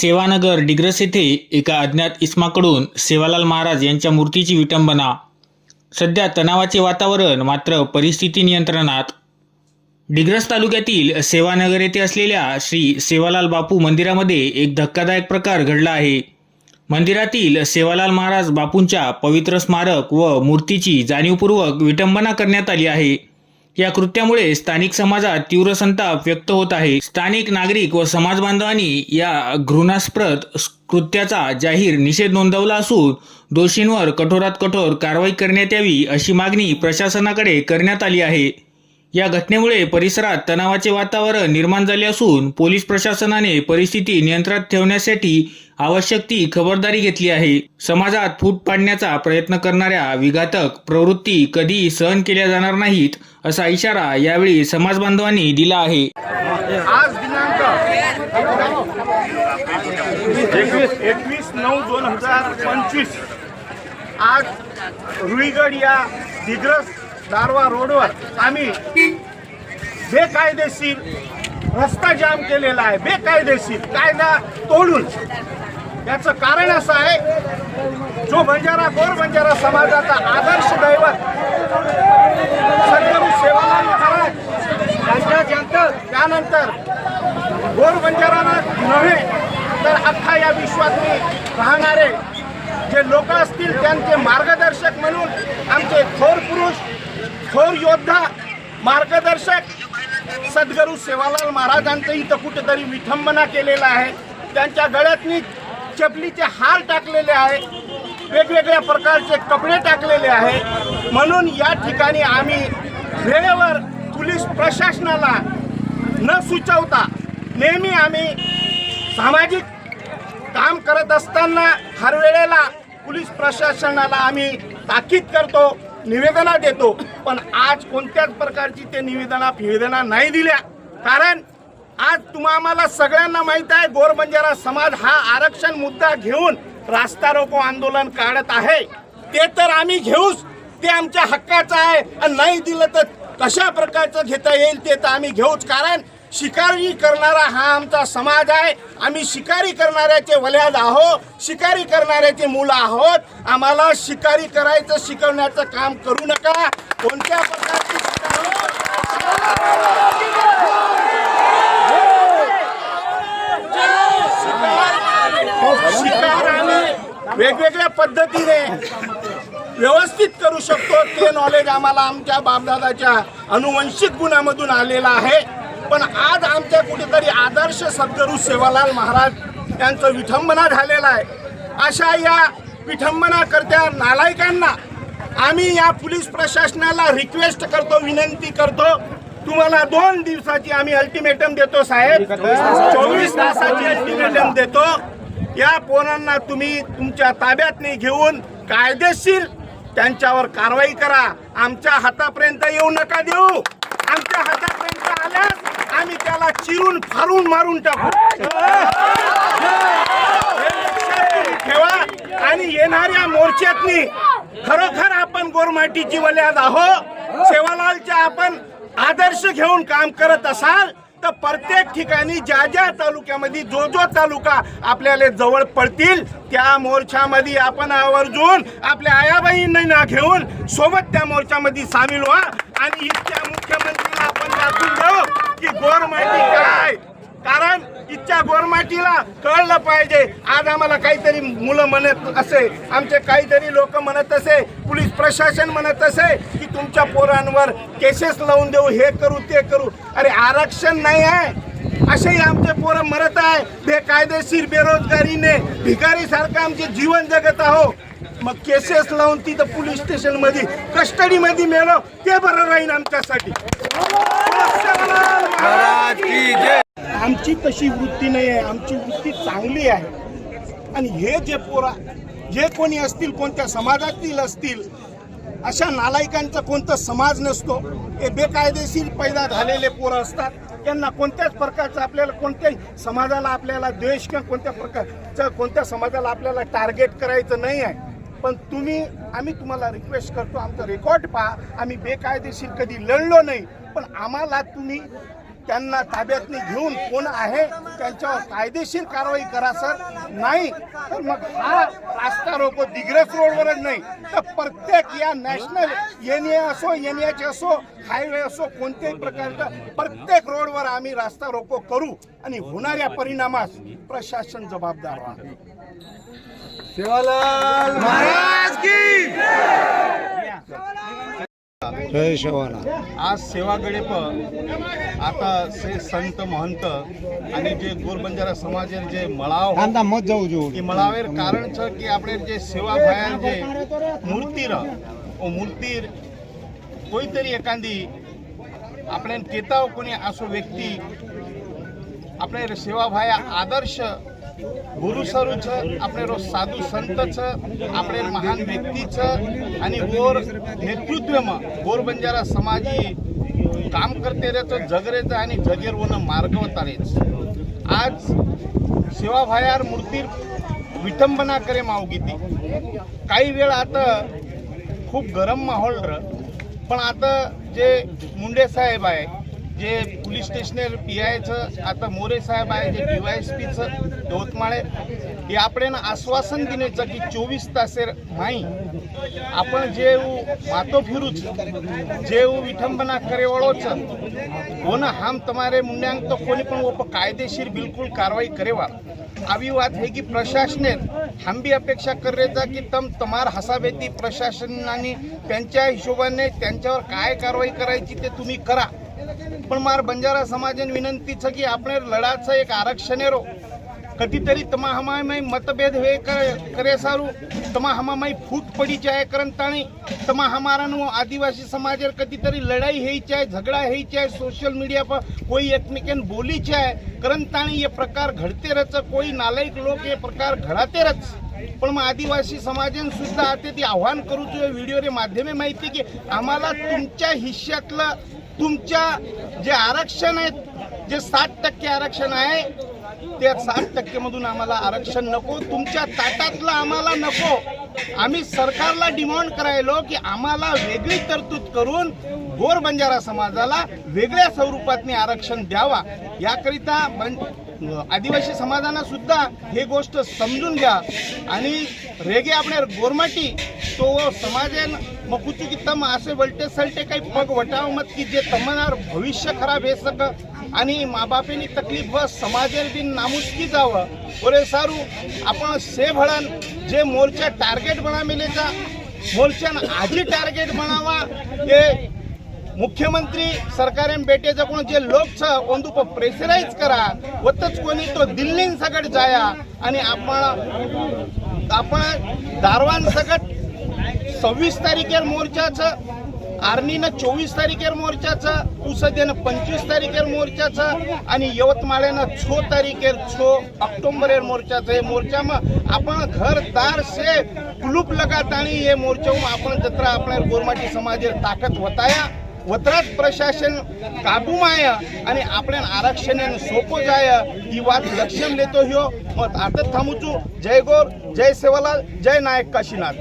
सेवानगर डिग्रस येथे एका अज्ञात इस्माकडून सेवालाल महाराज यांच्या मूर्तीची विटंबना. सध्या तणावाचे वातावरण मात्र परिस्थिती नियंत्रणात. डिग्रस तालुक्यातील सेवानगर येथे असलेल्या श्री सेवालाल बापू मंदिरामध्ये एक धक्कादायक प्रकार घडला आहे. मंदिरातील सेवालाल महाराज बापूंच्या पवित्र स्मारक व मूर्तीची जाणीवपूर्वक विटंबना करण्यात आली आहे. या कृत्यामुळे स्थानिक समाजात तीव्र संताप व्यक्त होत आहे. स्थानिक नागरिक व समाज बांधवांनी या घृणास्पद कृत्याचा जाहीर निषेध नोंदवला असून दोषींवर कठोरात कठोर कारवाई करण्यात यावी अशी मागणी प्रशासनाकडे करण्यात आली आहे. या घटनेमुळे परिसरात तणावाचे वातावरण निर्माण झाले असून पोलीस प्रशासनाने परिस्थिती नियंत्रणात ठेवण्यासाठी आवश्यक ती खबरदारी घेतली आहे. समाजात फूट पाडण्याचा प्रयत्न करणाऱ्या विघातक प्रवृत्ती कधी सहन केल्या जाणार नाहीत असा इशारा यावेळी समाज बांधवांनी दिला आहे. आज दिनांक एकवीस नऊ दोन हजार पंचवीस. आज रुईगड या दिग्रस दारवा रोडवर आम्ही बेकायदेशीर रस्ता जाम केलेला आहे बेकायदेशीर कायदा तोडून. याचं कारण असं आहे जो बंजारा गोर बंजारा समाजाचा आदर्श दैवत सद्गुरू सेवालाल महाराज यांच्या त्यानंतर गोर बंजाराला नव्हे तर अख्खा या विश्वातले राहणारे जे लोक असतील त्यांचे मार्गदर्शक म्हणून आमचे थोर पुरुष थोर योद्धा मार्गदर्शक सद्गुरू सेवालाल महाराजांचं इथं कुठेतरी विठंबना केलेला आहे. त्यांच्या गळ्यातनी चपलीचे हार टाकलेले आहे वेगवेगळ्या प्रकारचे कपडे टाकलेले आहे म्हणून या ठिकाणी आम्ही वेळेवर पोलीस प्रशासनाला न सुचवता नेहमी आम्ही सामाजिक काम करत असताना हर वेळेला पोलीस प्रशासनाला आम्ही ताकीद करतो. निवेदना देतो पण आज कोणत्याच प्रकारची ते निवेदना फिवेदना नाही दिल्या. कारण आज तुम्हा आम्हाला सगळ्यांना माहीत आहे गोरबंजारा समाज हा आरक्षण मुद्दा घेऊन रास्ता रोको आंदोलन काढत आहे. ते तर आम्ही घेऊच. ते आमच्या हक्काचं आहे. आणि नाही दिलं तर कशा प्रकारचं घेता येईल ते तर आम्ही घेऊच. कारण शिकारी करणारा हा आमचा समाज आहे. आम्ही शिकारी करणाऱ्याचे वल्याद आहोत. शिकारी करणाऱ्याचे मुलं आहोत. आम्हाला शिकारी करायचं शिकवण्याचं काम करू नका. कोणत्या प्रकारची शिकार आम्ही वेगवेगळ्या पद्धतीने व्यवस्थित करू शकतो. ते नॉलेज आम्हाला आमच्या बापदादाच्या अनुवंशिक गुणामधून आलेलं आहे. पण आज आमच्या कुठेतरी आदर्श सद्गुरू सेवालाल महाराज यांचं विठंबना झालेलं आहे. अशा या विठंबनाकर्त्या नालायकांना आम्ही या पोलीस प्रशासनाला रिक्वेस्ट करतो विनंती करतो. तुम्हाला दोन दिवसाची आम्ही अल्टिमेटम देतो साहेब. चोवीस तासाची अल्टिमेटम देतो. या पोरांना तुम्ही तुमच्या ताब्यात घेऊन कायदेशीर त्यांच्यावर कारवाई करा. आमच्या हातापर्यंत येऊ नका देऊ. आमच्या हातापर्यंत आल्यास आम्ही त्याला चिरून फारून मारून टाकू. ठेवा. आणि येणाऱ्या मोर्चातनी खरोखर आपण गोरमाटीची वल्याद आहो सेवालालच्या आपण आदर्श घेऊन काम करत असाल तर प्रत्येक ठिकाणी ज्या ज्या तालुक्यामध्ये जो जो तालुका आपल्याला जवळ पडतील त्या मोर्चामध्ये आपण आवर्जून आपल्या आयाबाईंना घेऊन सोबत त्या मोर्चामध्ये सामील व्हा. आणि इतक्या मुख्यमंत्रीला आपण दाखवून देऊ की गोरमाटी काय? कारण इथच्या गोरमाटीला कळलं पाहिजे. आज आम्हाला काहीतरी मुलं म्हणत असे आमचे काहीतरी लोक म्हणत असे पोलीस प्रशासन म्हणत असे की तुमच्या पोरांवर केसेस लावून देऊ हे करू ते करू. अरे आरक्षण नाही आहे. असेही आमचे पोरं मरत आहे. बेकायदेशीर बेरोजगारीने भिकारीसारखं आमचे जीवन जगत आहो मग केसेस लावून तिथं पोलीस स्टेशनमध्ये कस्टडी मध्ये मेलो ते बरं राहील आमच्यासाठी. आमची तशी वृत्ती नाही आहे आमची वृत्ती चांगली आहे. आणि हे जे पोरा जे कोणी असतील कोणत्या समाजातील असतील अशा नालायकांचा कोणता समाज नसतो. हे बेकायदेशीर पैदा झालेले पोरं असतात. त्यांना कोणत्याच प्रकारचं आपल्याला कोणत्याही समाजाला आपल्याला द्वेष किंवा कोणत्या प्रकारचं कोणत्या समाजाला आपल्याला टार्गेट करायचं नाही आहे. पण तुम्ही आम्ही तुम्हाला रिक्वेस्ट करतो आमचं रेकॉर्ड पहा. आम्ही बेकायदेशीर कधी लढलो नाही. पण आम्हाला तुम्ही त्यांना ताब्यातनी घेऊन कोण आहे त्यांच्यावर कायदेशीर कारवाई करा सर. नाही तर मग हा रास्ता रोको. दिग्रस रोडवरच नाही. तर प्रत्येक या नॅशनल एन ए असो एन एच असो हायवे असो कोणत्याही प्रकारचा प्रत्येक रोडवर आम्ही रास्ता रोको करू. आणि होणाऱ्या परिणामास प्रशासन जबाबदार राहणार सेवालाल महाराज की जय सेवालाल आज सेवागडे पण आता से संत महंत અને જે ગોરબંજારા સમાજેર જે મળાવ કાંતા મત જવું જોવું એ મળાવેર કારણ છે કે આપણે જે સેવા ભાયર જે મૂર્તિ રહ ઓ મૂર્તિ કોઈ તરી એકાંદી આપણે કેતાઓ કોની આસો વ્યક્તિ આપણે સેવા ભાયા આદર્શ ગુરુ સ્વરૂપ છે આપણે રો સાધુ સંત છે આપણે મહાન વ્યક્તિ છે અને ઓર નેતૃત્વમાં ગોર બંજારા સમાજી काम करते रहतो जग रहतं आणि जगेरवनं मार्ग वतारेच आज सेवाभायार मूर्ती विटंबना करे मावगीती काही वेळ आता खूप गरम माहोल र पण आता जे मुंडे साहेब आहे जे पोलीस स्टेशनेर पीआयचं आता मोरे साहेब आहे जे डी वाय एस पीचं धोतमाळे हे आपण आश्वासन दिनेचं की चोवीस तासेर माई आपण जे मातो फिरूच जे विठंबना करे वळोच कोण हम तमारे मुंड्यांक तो कोणी पण वो कायदेशीर बिलकुल कारवाई करेवा. આવી વાત હે કે પ્રશાસને હમ બી અપેક્ષા કરે છે की तम तमार हसावेती आणि त्यांच्या हिशोबाने त्यांच्यावर काय कारवाई करायची ते तुम्ही करा. પણ માર બંજારા સમાજની વિનંતી છે કે આપણે લડાત છે એક આરક્ષણેરો કટીતરી તમા હમાય મતભેદ હે કરે સારું તમા હમામાં ફૂટ પડી જાય કરન તાણી તમા હમારાનું આદિવાસી સમાજ કટીતરી લડાઈ હે ચાહે ઝઘડા હે ચાહે સોશિયલ મીડિયા પર કોઈ એકમેકન બોલી ચાહે કરન તાણી એ પ્રકાર ઘડતે રચ કોઈ નાલાયક લોક એ પ્રકાર ઘડાતે રચ पण मग आदिवासी समाजाने सुद्धा आता ते आव्हान करूचं व्हिडिओ रे माध्यमे माहिती की आम्हाला तुमच्या हिश्श्यातलं तुमच्या जे आरक्षण आहे जे साठ टक्के आरक्षण आहे त्या साठ टक्के मधून आम्हाला आरक्षण नको तुमच्या ताटातलं आम्हाला नको. आम्ही सरकारला डिमांड करायलो की आम्हाला वेगळी तरतूद करून गोर बंजारा समाजाला वेगळ्या स्वरूपातनी आरक्षण द्यावा. याकरिता बं आदिवासी समाजानं सुद्धा हे गोष्ट समजून घ्या. आणि रेगे आपण गोरमाटी तो समाजानं मग कुछ की तम असे वलटे सलटे काही पग वटाव मत की जे तमनार भविष्य खराब हे सक आणि माबापेनी तकलीफ व समाजेर बिन नामुष्की जावं. ओरे सारू आपण से भळन जे मोर्चा टार्गेट बना मिलेचा मोर्चान आजी टार्गेट बनावा. हे मुख्यमंत्री सरकारेन बेटेचं कोण जे लोक छ ಒಂದು प्रेशराईज करा. वतच कोणी तो दिल्लीन सगट जाया. आणि आपण आपण दारवान सगट सव्वीस तारीखेर मोर्चाचं आर्मीनं चोवीस तारखेर मोर्चाचा पुसदेनं पंचवीस तारखेर मोर्चाचा आणि यवतमाळ्यानं छो तारखेर छो ऑक्टोबरेर मोर्चाचा. हे मोर्चा मग आपण घर दार से कुलूप लगात आणि हे मोर्चाऊ आपण जत्रा आपण गोरमाटी समाज ताकद होताया. वत्रात प्रशासन काबू माय आणि आपल्या आरक्षण सोपो जाय. ही वाद लक्षण देतो ह्यो मग आता थांबूचू. जय गोर जय सेवालाल जय नायक काशीनाथ.